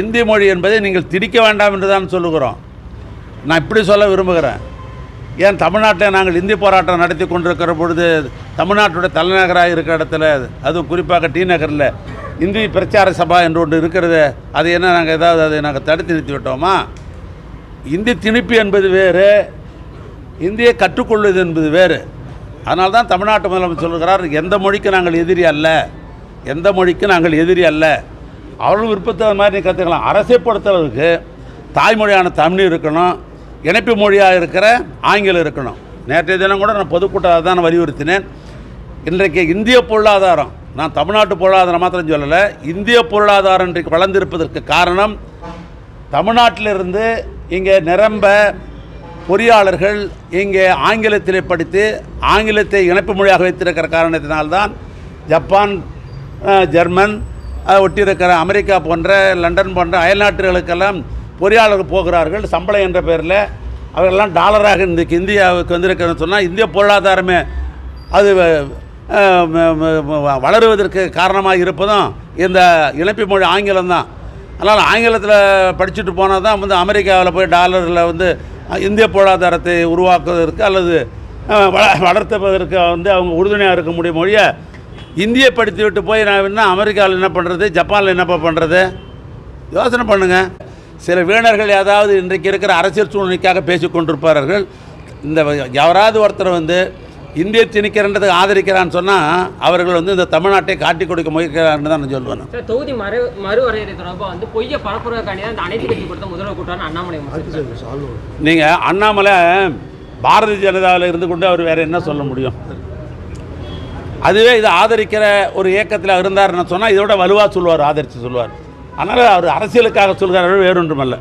இந்தி மொழி என்பதை நீங்கள் திணிக்க வேண்டாம் என்று தான் சொல்லுகிறோம். நான் இப்படி சொல்ல விரும்புகிறேன். ஏன் தமிழ்நாட்டில் நாங்கள் இந்தி போராட்டம் நடத்தி கொண்டிருக்கிற பொழுது தமிழ்நாட்டுடைய தலைநகராக இருக்கிற இடத்துல அதுவும் குறிப்பாக டி நகரில் இந்தி பிரச்சார சபா என்று ஒன்று இருக்கிறது. அது என்ன நாங்கள் ஏதாவது அதை நாங்கள் தடுத்து நிறுத்தி விட்டோமா? இந்தி திணிப்பு என்பது வேறு இந்தியை கற்றுக்கொள்வது என்பது வேறு. அதனால தான் தமிழ்நாட்டு முதலமைச்சர் சொல்கிறார் எந்த மொழிக்கு நாங்கள் எதிரி அல்ல எந்த மொழிக்கு நாங்கள் எதிரி அல்ல. அவர்கள் விருப்பத்தை அது மாதிரி நீ கற்றுக்கலாம் அரசை பொறுத்தளவுக்கு தாய்மொழியான தமிழ் இருக்கணும் இணைப்பு மொழியாக இருக்கிற ஆங்கிலம் இருக்கணும். நேற்றைய தினம் கூட நான் பொதுக்கூட்டத்தை தான் வலியுறுத்தினேன். இன்றைக்கு இந்திய பொருளாதாரம் நான் தமிழ்நாட்டு பொருளாதாரம் மாத்திரம் சொல்லலை இந்திய பொருளாதாரம் இன்றைக்கு வளர்ந்திருப்பதற்கு காரணம் தமிழ்நாட்டிலிருந்து இங்கே நிரம்ப பொறியாளர்கள் இங்கே ஆங்கிலத்திலே படித்து ஆங்கிலத்தை இணைப்பு மொழியாக வைத்திருக்கிற காரணத்தினால்தான் ஜப்பான் ஜெர்மன் ஒட்டியிருக்கிற அமெரிக்கா போன்ற லண்டன் போன்ற அயல்நாட்டுகளுக்கெல்லாம் பொறியாளர்கள் போகிறார்கள். சம்பளம் என்ற பேரில் அவர்களெல்லாம் டாலராக இன்றைக்கு இந்தியாவுக்கு வந்திருக்கிறேன்னு சொன்னால் இந்திய பொருளாதாரமே அது வளருவதற்கு காரணமாக இருப்பதும் இந்த இணைப்பு மொழி ஆங்கிலம் தான். அதனால் ஆங்கிலத்தில் படிச்சுட்டு போனால் தான் வந்து அமெரிக்காவில் போய் டாலரில் வந்து இந்திய பொருளாதாரத்தை உருவாக்குவதற்கு அல்லது வள வளர்த்துவதற்கு வந்து அவங்க உறுதுணையாக இருக்க முடியும் மொழிய இந்தியை படித்து விட்டு போய் நான் என்ன அமெரிக்காவில் என்ன பண்ணுறது ஜப்பானில் என்னப்பா பண்ணுறது யோசனை பண்ணுங்கள் சில வீணர்கள் ஏதாவது இன்றைக்கு இருக்கிற அரசியல் சூழ்நிலைக்காக பேசிக் கொண்டிருப்பார்கள். இந்த யாராவது ஒருத்தர் வந்து இந்திய திணிக்கிறன்றதை ஆதரிக்கிறான்னு சொன்னால் அவர்கள் வந்து இந்த தமிழ்நாட்டை காட்டி கொடுக்க முயற்கிறான்னு தான் நான் சொல்லுவேன். சார் தொகுதி மறு மறுவரையறை தொடர்பாக வந்து பொய்யை பரப்புறதுக்காண்டி தான் இந்த அனைத்து கட்சி கொடுத்த முதல்வர் கூட்டம் அண்ணாமலை. நீங்கள் அண்ணாமலை பாரதிய ஜனதாவில் இருந்து கொண்டு அவர் வேறு என்ன சொல்ல முடியும்? அதுவே இதை ஆதரிக்கிற ஒரு இயக்கத்தில் இருந்தார்னு சொன்னால் இதோட வலுவாக சொல்லுவார் ஆதரித்து சொல்லுவார். அதனால் அவர் அரசியலுக்காக சொல்கிறார்கள் வேறொன்றுமல்ல.